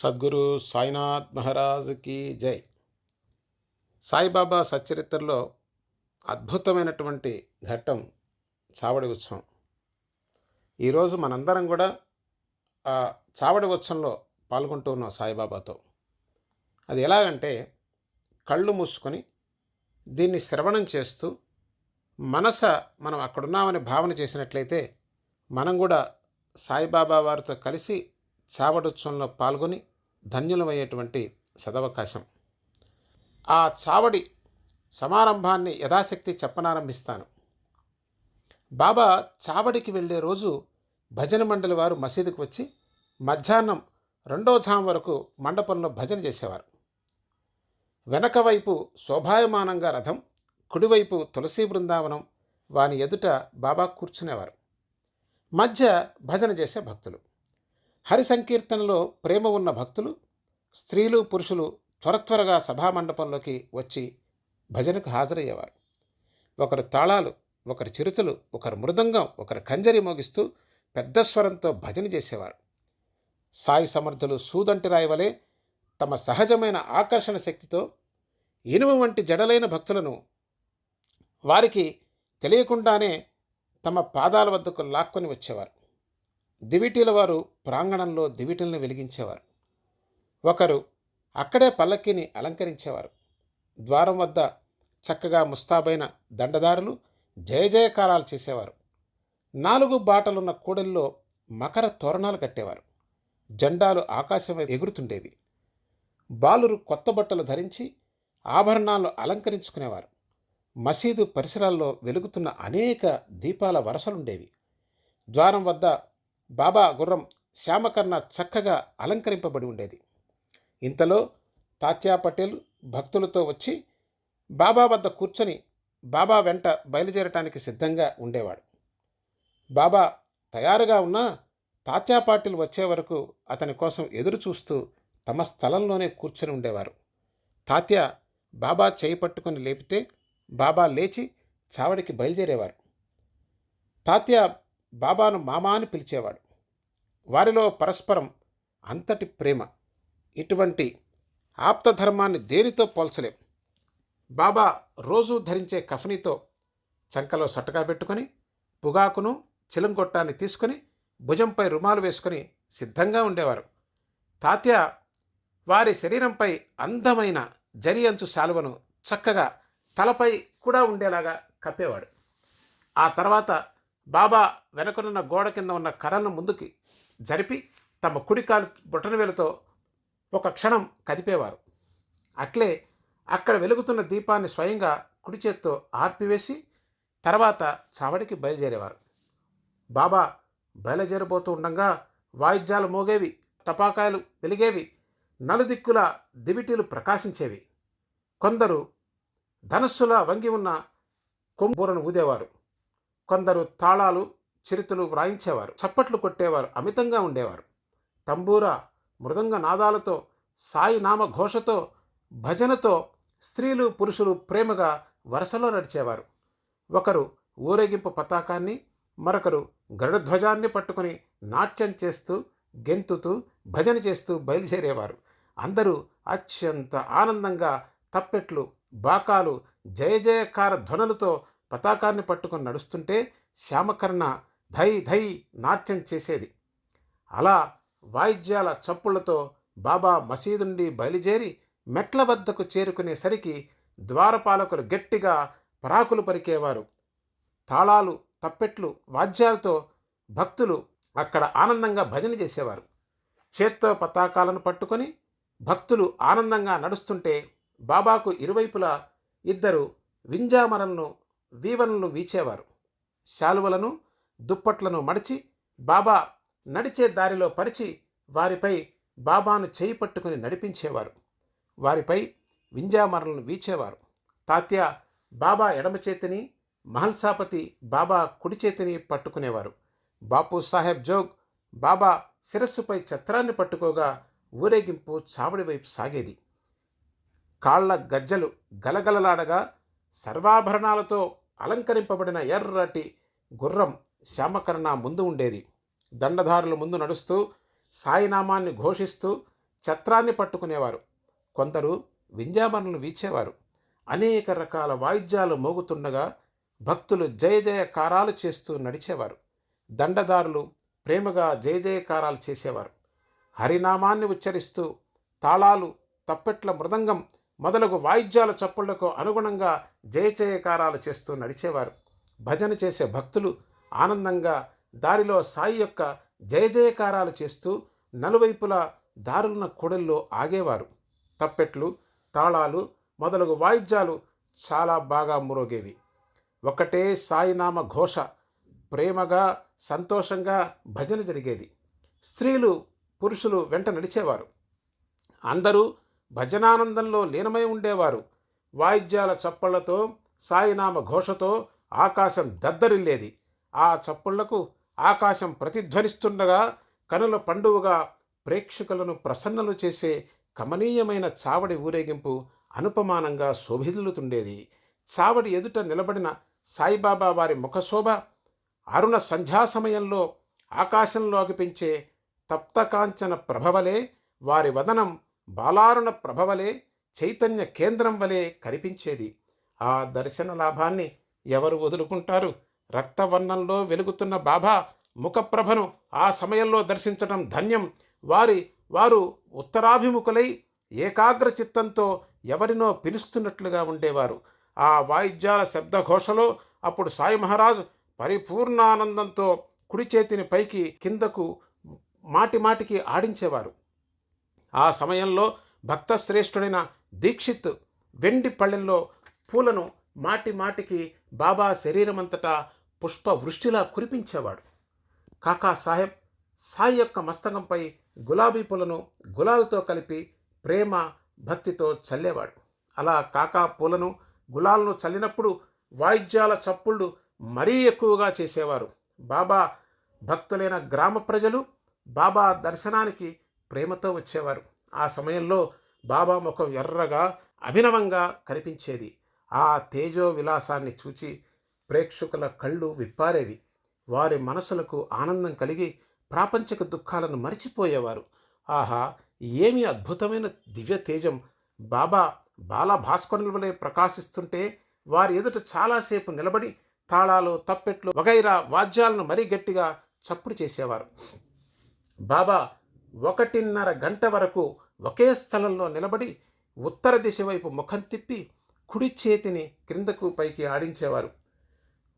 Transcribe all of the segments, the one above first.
సద్గురు సాయినాథ్ మహారాజ్కి జై. సాయిబాబా సచ్చరిత్రలో అద్భుతమైనటువంటి ఘట్టం చావడి ఉత్సవం. ఈరోజు మనందరం కూడా ఆ చావడి ఉత్సవంలో పాల్గొంటూ ఉన్నాం సాయిబాబాతో. అది ఎలాగంటే కళ్ళు మూసుకొని దీన్ని శ్రవణం చేస్తూ మనస మనం అక్కడున్నామని భావన చేసినట్లయితే మనం కూడా సాయిబాబా వారితో కలిసి చావడోత్సవంలో పాల్గొని ధన్యులమయ్యేటువంటి సదవకాశం. ఆ చావడి సమారంభాన్ని యథాశక్తి చెప్పనారంభిస్తాను. బాబా చావడికి వెళ్ళే రోజు భజన మండలి వారు మసీదుకు వచ్చి మధ్యాహ్నం రెండో ఝాం వరకు మండపంలో భజన చేసేవారు. వెనక వైపు శోభాయమానంగా రథం కుడివైపు తులసి బృందావనం వాని ఎదుట బాబా కూర్చునేవారు. మధ్య భజన చేసే భక్తులు. హరి సంకీర్తనలో ప్రేమ ఉన్న భక్తులు స్త్రీలు పురుషులు త్వర త్వరగా సభామండపంలోకి వచ్చి భజనకు హాజరయ్యేవారు. ఒకరు తాళాలు ఒకరు చిరుతలు ఒకరు మృదంగం ఒకరు కంజరి మోగిస్తూ పెద్ద స్వరంతో భజన చేసేవారు. సాయి సమర్థులు సూదంటి రాయవలే తమ సహజమైన ఆకర్షణ శక్తితో ఇనుము వంటి జడలైన భక్తులను వారికి తెలియకుండానే తమ పాదాల వద్దకు లాక్కొని వచ్చేవారు. దివిటీల వారు ప్రాంగణంలో దివిటీలను వెలిగించేవారు. ఒకరు అక్కడే పల్లక్కిని అలంకరించేవారు. ద్వారం వద్ద చక్కగా ముస్తాబైన దండదారులు జయ జయకారాలు చేసేవారు. నాలుగు బాటలున్న కూడల్లో మకర తోరణాలు కట్టేవారు. జెండాలు ఆకాశం ఎగురుతుండేవి. బాలురు కొత్త బట్టలు ధరించి ఆభరణాలు అలంకరించుకునేవారు. మసీదు పరిసరాల్లో వెలుగుతున్న అనేక దీపాల వరసలుండేవి. ద్వారం వద్ద బాబా గుర్రం శ్యామకర్ణ చక్కగా అలంకరింపబడి ఉండేది. ఇంతలో తాత్యా పటేల్ భక్తులతో వచ్చి బాబా వద్ద కూర్చొని బాబా వెంట బయలుదేరటానికి సిద్ధంగా ఉండేవాడు. బాబా తయారుగా ఉన్నా తాత్యా పాటిల్ వచ్చే వరకు అతని కోసం ఎదురు చూస్తూ తమ స్థలంలోనే కూర్చొని ఉండేవారు. తాత్య బాబా చేయి పట్టుకొని లేపితే బాబా లేచి చావడికి బయలుదేరేవారు. తాత్య బాబాను మామా అని పిలిచేవాడు. వారిలో పరస్పరం అంతటి ప్రేమ. ఇటువంటి ఆప్తధర్మాన్ని దేనితో పోల్చలేం? బాబా రోజూ ధరించే కఫనీతో చంకలో సట్టగా పెట్టుకొని పొగాకును చిలంగొట్టాన్ని తీసుకొని భుజంపై రుమాలు వేసుకొని సిద్ధంగా ఉండేవారు. తాత్య వారి శరీరంపై అందమైన జరి అంచు శాలువను చక్కగా తలపై కూడా ఉండేలాగా కప్పేవాడు. ఆ తర్వాత బాబా వెనకనున్న గోడ కింద ఉన్న కర్రను ముందుకి జరిపి తమ కుడికాలు బొటనవేలతో ఒక క్షణం కదిపేవారు. అట్లే అక్కడ వెలుగుతున్న దీపాన్ని స్వయంగా కుడి చేత్తో ఆర్పివేసి తర్వాత చావడికి బయలుదేరేవారు. బాబా బయలుదేరబోతూ ఉండగా వాయిద్యాలు మోగేవి టపాకాయలు వెలిగేవి నలుదిక్కుల దివిటీలు ప్రకాశించేవి. కొందరు ధనస్సులా వంగి ఉన్న కొంబూరను ఊదేవారు. కొందరు తాళాలు చిరుతులు వ్రాయించేవారు. చప్పట్లు కొట్టేవారు. అమితంగా ఉండేవారు. తంబూర మృదంగ నాదాలతో సాయి నామ ఘోషతో భజనతో స్త్రీలు పురుషులు ప్రేమగా వరుసలో నడిచేవారు. ఒకరు ఊరేగింపు పతాకాన్ని మరొకరు గరుడధ్వజాన్ని పట్టుకుని నాట్యం చేస్తూ గెంతుతూ భజన చేస్తూ బయలుదేరేవారు. అందరూ అత్యంత ఆనందంగా తప్పెట్లు బాకాలు జయ జయకార ధ్వనులతో పతాకాన్ని పట్టుకొని నడుస్తుంటే శ్యామకర్ణ ధై ధై నాట్యం చేసేది. అలా వాయిద్యాల చప్పుళ్ళతో బాబా మసీదుండి బయలుదేరి మెట్ల వద్దకు చేరుకునేసరికి ద్వారపాలకులు గట్టిగా పరాకులు పరికేవారు. తాళాలు తప్పెట్లు వాద్యాలతో భక్తులు అక్కడ ఆనందంగా భజన చేసేవారు. చేత్తో పతాకాలను పట్టుకొని భక్తులు ఆనందంగా నడుస్తుంటే బాబాకు ఇరువైపులా ఇద్దరు వింజామరలను వీవనలు వీచేవారు. శాలువలను దుప్పట్లను మడిచి బాబా నడిచే దారిలో పరిచి వారిపై బాబాను చేయి పట్టుకుని నడిపించేవారు. వారిపై వింజామరలను వీచేవారు. తాత్య బాబా ఎడమ చేతిని మహల్సాపతి బాబా కుడి చేతిని పట్టుకునేవారు. బాపు సాహెబ్ జోగ్ బాబా శిరస్సుపై ఛత్రాన్ని పట్టుకోగా ఊరేగింపు చావడి వైపు సాగేది. కాళ్ళ గజ్జలు గలగలలాడగా సర్వాభరణాలతో అలంకరింపబడిన ఎర్రటి గుర్రం శ్యామకరణ ముందు ఉండేది. దండధారులు ముందు నడుస్తూ సాయినామాన్ని ఘోషిస్తూ ఛత్రాన్ని పట్టుకునేవారు. కొందరు వింజామరణలు వీచేవారు. అనేక రకాల వాయిద్యాలు మోగుతుండగా భక్తులు జయ జయకారాలు చేస్తూ నడిచేవారు. దండదారులు ప్రేమగా జయ జయకారాలు చేసేవారు. హరినామాన్ని ఉచ్చరిస్తూ తాళాలు తప్పెట్ల మృదంగం మొదలగు వాయిద్యాల చప్పుళ్ళకు అనుగుణంగా జయ జయకారాలు చేస్తూ నడిచేవారు. భజన చేసే భక్తులు ఆనందంగా దారిలో సాయి యొక్క జయ జయకారాలు చేస్తూ నలువైపులా దారులున్న కూడల్లో ఆగేవారు. తప్పెట్లు తాళాలు మొదలగు వాయిద్యాలు చాలా బాగా మురోగేవి. ఒకటే సాయినామ ఘోష ప్రేమగా సంతోషంగా భజన జరిగేది. స్త్రీలు పురుషులు వెంట నడిచేవారు. అందరూ భజనానందంలో లీనమై ఉండేవారు. వాయిద్యాల చప్పళ్ళతో సాయినామ ఘోషతో ఆకాశం దద్దరిల్లేది. ఆ చప్పుళ్ళకు ఆకాశం ప్రతిధ్వనిస్తుండగా కనుల పండువగా ప్రేక్షకులను ప్రసన్నలు చేసే కమనీయమైన చావడి ఊరేగింపు అనుపమానంగా శోభిల్లుతుండేది. చావడి ఎదుట నిలబడిన సాయిబాబా వారి ముఖశోభ అరుణ సంధ్యా సమయంలో ఆకాశంలో అగిపించే తప్తకాంచన ప్రభవలే వారి వదనం బాలారుణ ప్రభవలే చైతన్య కేంద్రం వలె కనిపించేది. ఆ దర్శన లాభాన్ని ఎవరు వదులుకుంటారు? రక్తవర్ణంలో వెలుగుతున్న బాబా ముఖప్రభను ఆ సమయంలో దర్శించడం ధన్యం. వారి వారు ఉత్తరాభిముఖులై ఏకాగ్ర చిత్తంతో ఎవరినో పిలుస్తున్నట్లుగా ఉండేవారు. ఆ వాయిద్యాల శబ్దఘోషలో అప్పుడు సాయి మహారాజ్ పరిపూర్ణానందంతో కుడి చేతిని పైకి కిందకు మాటి మాటికి ఆడించేవారు. ఆ సమయంలో భక్త శ్రేష్ఠుడైన దీక్షిత్ వెండి పళ్ళెల్లో పూలను మాటి మాటికి బాబా శరీరమంతటా పుష్ప వృష్టిలా కురిపించేవాడు. కాకా సాహెబ్ సాయి యొక్క మస్తకంపై గులాబీ పూలను గులాలతో కలిపి ప్రేమ భక్తితో చల్లేవాడు. అలా కాకా పూలను గులాలను చల్లినప్పుడు వాయిద్యాల చప్పుళ్ళు మరీ ఎక్కువగా చేసేవారు. బాబా భక్తులైన గ్రామ ప్రజలు బాబా దర్శనానికి ప్రేమతో వచ్చేవారు. ఆ సమయంలో బాబా ముఖం ఎర్రగా అభినవంగా కనిపించేది. ఆ తేజో విలాసాన్ని చూచి ప్రేక్షకుల కళ్ళు విప్పారేవి. వారి మనసులకు ఆనందం కలిగి ప్రాపంచిక దుఃఖాలను మరిచిపోయేవారు. ఆహా ఏమి అద్భుతమైన దివ్య తేజం! బాబా బాల భాస్కరుల వలె ప్రకాశిస్తుంటే వారి ఎదుట చాలాసేపు నిలబడి తాళాలు తప్పెట్లు వగైరా వాద్యాలను మరీ గట్టిగా చప్పుడు చేసేవారు. బాబా ఒకటిన్నర గంట వరకు ఒకే స్థలంలో నిలబడి ఉత్తర దిశ వైపు ముఖం తిప్పి కుడి చేతిని క్రిందకు పైకి ఆడించేవారు.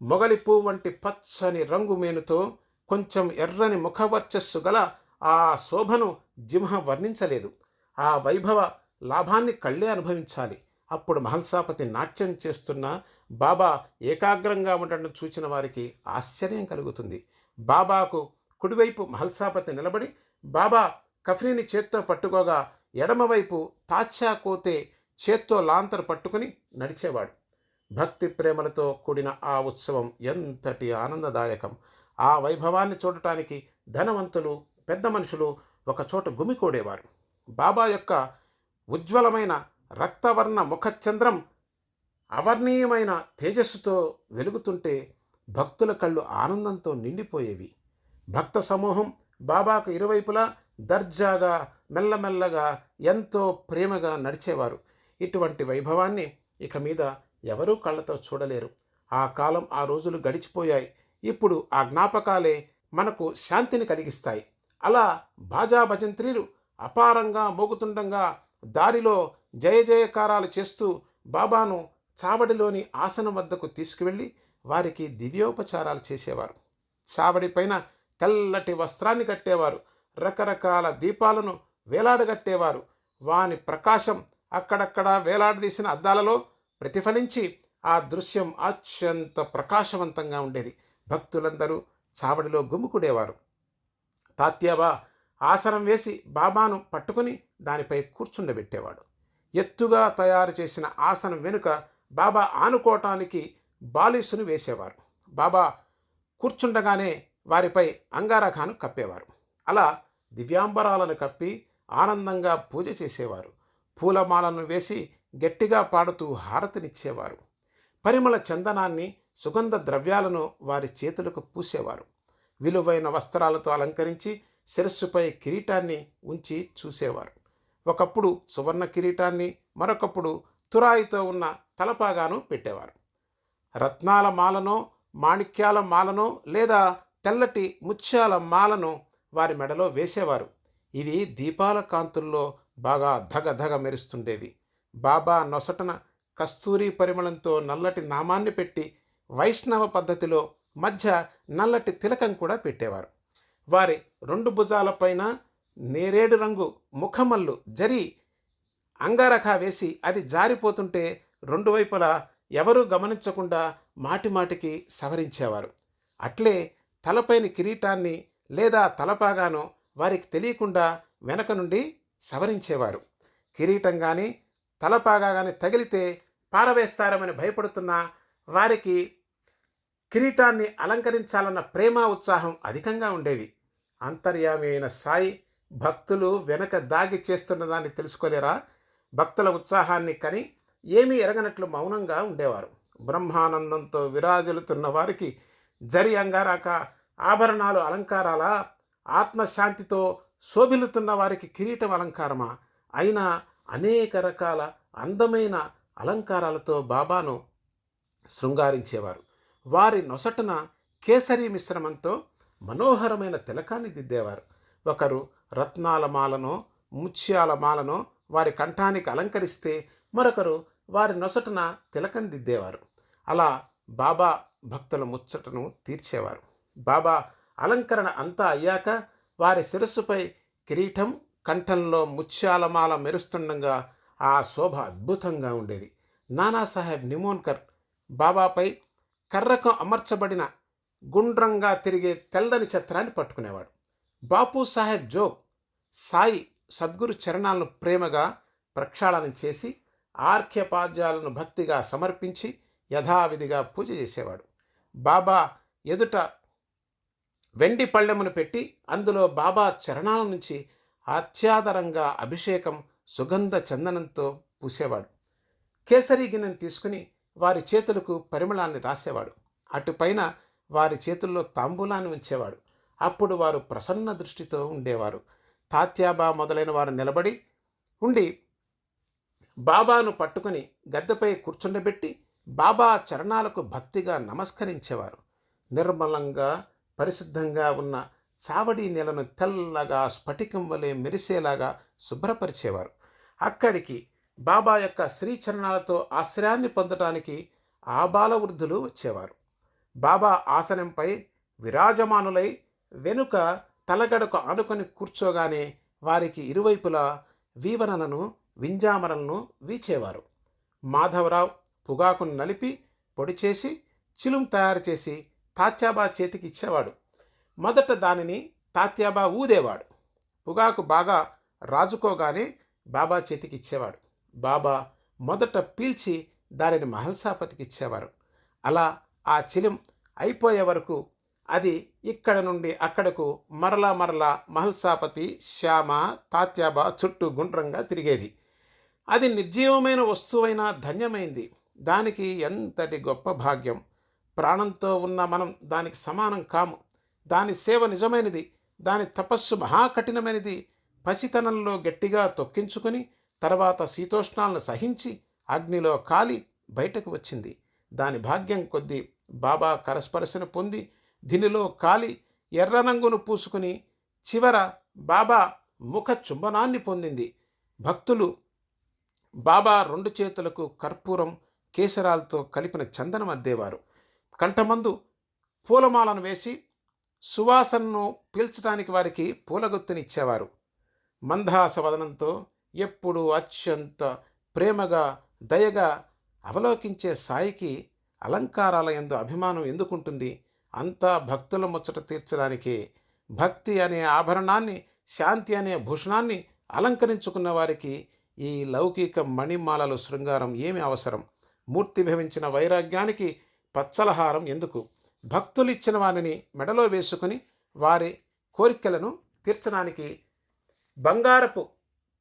మొగలి పువ్వు వంటి పచ్చని రంగు మేనుతో కొంచెం ఎర్రని ముఖవర్చస్సు గల ఆ శోభను జింహ వర్ణించలేదు. ఆ వైభవ లాభాన్ని కళ్ళే అనుభవించాలి. అప్పుడు మహల్సాపతి నాట్యం చేస్తున్న బాబా ఏకాగ్రంగా ఉండడం చూచిన వారికి ఆశ్చర్యం కలుగుతుంది. బాబాకు కుడివైపు మహల్సాపతి నిలబడి బాబా కఫ్రీని చేత్తో పట్టుకోగా ఎడమవైపు తాచా కోతే చేత్తో లాంతరు పట్టుకుని నడిచేవాడు. భక్తి ప్రేమలతో కూడిన ఆ ఉత్సవం ఎంతటి ఆనందదాయకం! ఆ వైభవాన్ని చూడటానికి ధనవంతులు పెద్ద మనుషులు ఒకచోట గుమికూడేవారు. బాబా యొక్క ఉజ్వలమైన రక్తవర్ణ ముఖచంద్రం అవర్ణీయమైన తేజస్సుతో వెలుగుతుంటే భక్తుల కళ్ళు ఆనందంతో నిండిపోయేవి. భక్త సమూహం బాబాకు ఇరువైపులా దర్జాగా మెల్లమెల్లగా ఎంతో ప్రేమగా నడిచేవారు. ఇటువంటి వైభవాన్ని ఇక మీద ఎవరూ కళ్ళతో చూడలేరు. ఆ కాలం ఆ రోజులు గడిచిపోయాయి. ఇప్పుడు ఆ జ్ఞాపకాలే మనకు శాంతిని కలిగిస్తాయి. అలా బాజా భజంత్రీలు అపారంగా మోగుతుండగా దారిలో జయ జయకారాలు చేస్తూ బాబాను చావడిలోని ఆసనం వద్దకు తీసుకువెళ్ళి వారికి దివ్యోపచారాలు చేసేవారు. చావడి పైన తెల్లటి వస్త్రాన్ని కట్టేవారు. రకరకాల దీపాలను వేలాడగట్టేవారు. వాని ప్రకాశం అక్కడక్కడ వేలాడదీసిన అద్దాలలో ప్రతిఫలించి ఆ దృశ్యం అత్యంత ప్రకాశవంతంగా ఉండేది. భక్తులందరూ చావడిలో గుమ్ముకుడేవారు తాత్యాబా ఆసనం వేసి బాబాను పట్టుకుని దానిపై కూర్చుండబెట్టేవాడు. ఎత్తుగా తయారు చేసిన ఆసనం వెనుక బాబా ఆనుకోవటానికి బాలీసును వేసేవారు. బాబా కూర్చుండగానే వారిపై అంగారఖాను కప్పేవారు. అలా దివ్యాంబరాలను కప్పి ఆనందంగా పూజ చేసేవారు. పూలమాలను వేసి గట్టిగా పాడుతూ హారతినిచ్చేవారు. పరిమళ చందనాన్ని సుగంధ ద్రవ్యాలను వారి చేతులకు పూసేవారు. విలువైన వస్త్రాలతో అలంకరించి శిరస్సుపై కిరీటాన్ని ఉంచి చూసేవారు. ఒకప్పుడు సువర్ణ కిరీటాన్ని మరొకప్పుడు తురాయితో ఉన్న తలపాగాను పెట్టేవారు. రత్నాల మాలనో మాణిక్యాల మాలనో లేదా తెల్లటి ముత్యాల మాలను వారి మెడలో వేసేవారు. ఇవి దీపాల కాంతుల్లో బాగా ధగ ధగ మెరుస్తుండేవి. బాబా నొసటన కస్తూరి పరిమళంతో నల్లటి నామాన్ని పెట్టి వైష్ణవ పద్ధతిలో మధ్య నల్లటి తిలకం కూడా పెట్టేవారు. వారి రెండు భుజాలపైన నేరేడు రంగు ముఖమల్లు జరి అంగారఖా వేసి అది జారిపోతుంటే రెండు వైపులా ఎవరూ గమనించకుండా మాటిమాటికి సవరించేవారు. అట్లే తలపైన కిరీటాన్ని లేదా తలపాగాను వారికి తెలియకుండా వెనక నుండి సవరించేవారు. కిరీటం కానీ తలపాగాగానే తగిలితే పారవేస్తారమని భయపడుతున్న వారికి కిరీటాన్ని అలంకరించాలన్న ప్రేమ ఉత్సాహం అధికంగా ఉండేవి. అంతర్యామి అయిన సాయి భక్తులు వెనక దాగి చేస్తున్న దాన్ని తెలుసుకోలేరా? భక్తుల ఉత్సాహాన్ని కని ఏమీ ఎరగనట్లు మౌనంగా ఉండేవారు. బ్రహ్మానందంతో విరాజులుతున్న వారికి జరి అంగారాక ఆభరణాలు అలంకారాల ఆత్మశాంతితో శోభిల్లుతున్న వారికి కిరీటం అలంకారమా? అయినా అనేక రకాల అందమైన అలంకారాలతో బాబాను శృంగారించేవారు. వారి నొసటన కేసరి మిశ్రమంతో మనోహరమైన తిలకాన్ని దిద్దేవారు. ఒకరు రత్నాల మాలను ముత్యాల మాలను వారి కంఠానికి అలంకరిస్తే మరొకరు వారి నొసటన తిలకం దిద్దేవారు. అలా బాబా భక్తుల ముచ్చటను తీర్చేవారు. బాబా అలంకరణ అంతా అయ్యాక వారి శిరస్సుపై కిరీటం కంఠంలో ముత్యాలమాల మెరుస్తుండగా ఆ శోభ అద్భుతంగా ఉండేది. నానాసాహెబ్ నిమోన్కర్ బాబాపై కర్రకు అమర్చబడిన గుండ్రంగా తిరిగే తెల్లని చిత్రాన్ని పట్టుకునేవాడు. బాపు సాహెబ్ జోగ్ సాయి సద్గురు చరణాలను ప్రేమగా ప్రక్షాళన చేసి ఆర్ఖ్యపాద్యాలను భక్తిగా సమర్పించి యథావిధిగా పూజ చేసేవాడు. బాబా ఎదుట వెండి పళ్ళెమును పెట్టి అందులో బాబా చరణాల నుంచి ఆత్యాదరంగా అభిషేకం సుగంధ చందనంతో పూసేవాడు. కేసరి గిన్నెను తీసుకుని వారి చేతులకు పరిమళాన్ని రాసేవాడు. అటుపైన వారి చేతుల్లో తాంబూలాన్ని ఉంచేవాడు. అప్పుడు వారు ప్రసన్న దృష్టితో ఉండేవారు. తాత్యాబా మొదలైన వారు నిలబడి ఉండి బాబాను పట్టుకుని గద్దెపై కూర్చుండబెట్టి బాబా చరణాలకు భక్తిగా నమస్కరించేవారు. నిర్మలంగా పరిశుద్ధంగా ఉన్న చావడి నెలను తెల్లగా స్ఫటికం వలె మెరిసేలాగా శుభ్రపరిచేవారు. అక్కడికి బాబా యొక్క శ్రీచరణాలతో ఆశ్రయాన్ని పొందటానికి ఆబాల వృద్ధులు వచ్చేవారు. బాబా ఆసనంపై విరాజమానులై వెనుక తలగడకు ఆనుకొని కూర్చోగానే వారికి ఇరువైపులా వీవనలను వింజామరలను వీచేవారు. మాధవరావు పొగాకును నలిపి పొడి చేసి చిలుం తయారు చేసి తాత్యాబా చేతికి ఇచ్చేవాడు. మొదట దానిని తాత్యాబా ఊదేవాడు. పొగాకు బాగా రాజుకోగానే బాబా చేతికి ఇచ్చేవాడు బాబా మొదట పీల్చి దానిని మహల్సాపతికి ఇచ్చేవారు అలా ఆ చిలిం అయిపోయే వరకు అది ఇక్కడ నుండి అక్కడకు మరలా మరలా మహల్సాపతి శ్యామ తాత్యాబా చుట్టూ గుండ్రంగా తిరిగేది. అది నిర్జీవమైన వస్తువైనా ధన్యమైంది. దానికి ఎంతటి గొప్ప భాగ్యం. ప్రాణంతో ఉన్న మనం దానికి సమానం కాము. దాని సేవ నిజమైనది దాని తపస్సు మహాకఠినమైనది. పసితనంలో గట్టిగా తొక్కించుకొని తర్వాత శీతోష్ణాలను సహించి అగ్నిలో కాలి బయటకు వచ్చింది. దాని భాగ్యం కొద్దీ బాబా కరస్పరశను పొంది దీనిలో కాలి ఎర్రనంగును పూసుకుని చివర బాబా ముఖ చుంబనాన్ని పొందింది. భక్తులు బాబా రెండు చేతులకు కర్పూరం కేసరాలతో కలిపిన చందనం అద్దేవారు. కంఠమందు పూలమాలను వేసి సువాసనను పీల్చడానికి వారికి పూలగుత్తునిచ్చేవారు. మందహాస వదనంతో ఎప్పుడూ అత్యంత ప్రేమగా దయగా అవలోకించే సాయికి అలంకారాల ఎందు అభిమానం ఎందుకుంటుంది? అంతా భక్తుల ముచ్చట తీర్చడానికి భక్తి అనే ఆభరణాన్ని శాంతి అనే భూషణాన్ని అలంకరించుకున్న వారికి ఈ లౌకిక మణిమాలలు శృంగారం ఏమి అవసరం? మూర్తిభవించిన వైరాగ్యానికి పచ్చలహారం ఎందుకు? భక్తులు ఇచ్చిన వారిని మెడలో వేసుకుని వారి కోరికలను తీర్చడానికి బంగారపు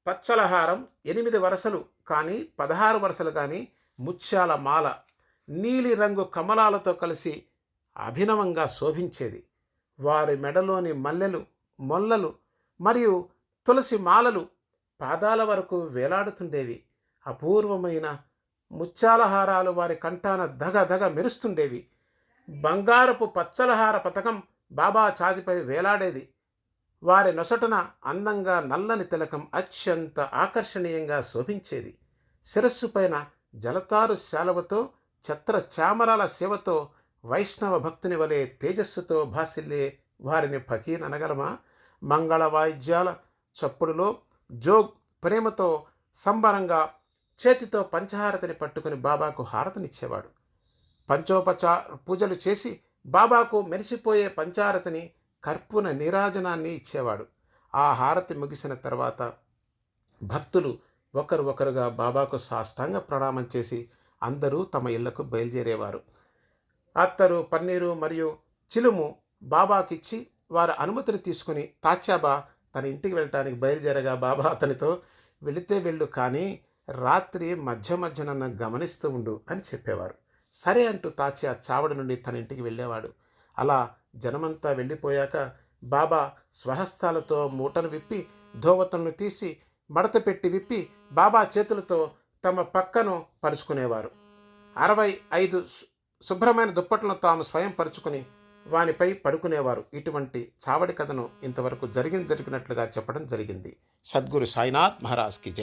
పచ్చలహారం ఎనిమిది వరసలు కానీ పదహారు వరసలు కానీ ముత్యాల మాల నీలి రంగు కమలాలతో కలిసి అభినవంగా శోభించేది. వారి మెడలోని మల్లెలు మొల్లలు మరియు తులసి మాలలు పాదాల వరకు వేలాడుతుండేవి. అపూర్వమైన ముత్యాలహారాలు వారి కంఠాన దగ దగ మెరుస్తుండేవి. బంగారపు పచ్చలహార పథకం బాబా ఛాతిపై వేలాడేది. వారి నొసటన అందంగా నల్లని తిలకం అత్యంత ఆకర్షణీయంగా శోభించేది. శిరస్సు పైన జలతారు శాలవతో ఛత్ర చామరాల సేవతో వైష్ణవ భక్తుని వలె తేజస్సుతో భాసిల్లే వారిని ఫకీన్ అనగలమా? మంగళ వాయిద్యాల చప్పుడులో జోగ్ ప్రేమతో సంబరంగా చేతితో పంచహారతిని పట్టుకుని బాబాకు హారతనిచ్చేవాడు. పంచోపచార పూజలు చేసి బాబాకు మెరిసిపోయే పంచారతిని కర్పూన నీరాజనాన్ని ఇచ్చేవాడు. ఆ హారతి ముగిసిన తర్వాత భక్తులు ఒకరు ఒకరుగా బాబాకు సాష్టాంగ ప్రణామం చేసి అందరూ తమ ఇళ్ళకు బయలుదేరేవారు. అత్తరు పన్నీరు మరియు చిలుము బాబాకిచ్చి వారి అనుమతిని తీసుకుని తాచాబా తన ఇంటికి వెళ్ళటానికి బయలుదేరగా బాబా అతనితో వెళితే వెళ్ళు కానీ రాత్రి మధ్య మధ్యన గమనిస్తూ ఉండు అని చెప్పేవారు. సరే అంటూ తాచా చావడి నుండి తన ఇంటికి వెళ్ళేవాడు. అలా జనమంతా వెళ్ళిపోయాక బాబా స్వహస్తాలతో మూటను విప్పి ధోవతలను తీసి మడత పెట్టి విప్పి బాబా చేతులతో తమ పక్కను పరుచుకునేవారు. అరవై ఐదు శుభ్రమైన దుప్పట్లను తాము స్వయం పరుచుకుని వానిపై పడుకునేవారు. ఇటువంటి చావడి కథను ఇంతవరకు జరిగింది జరిగినట్లుగా చెప్పడం జరిగింది. సద్గురు సాయినాథ్ మహారాజ్కి జై.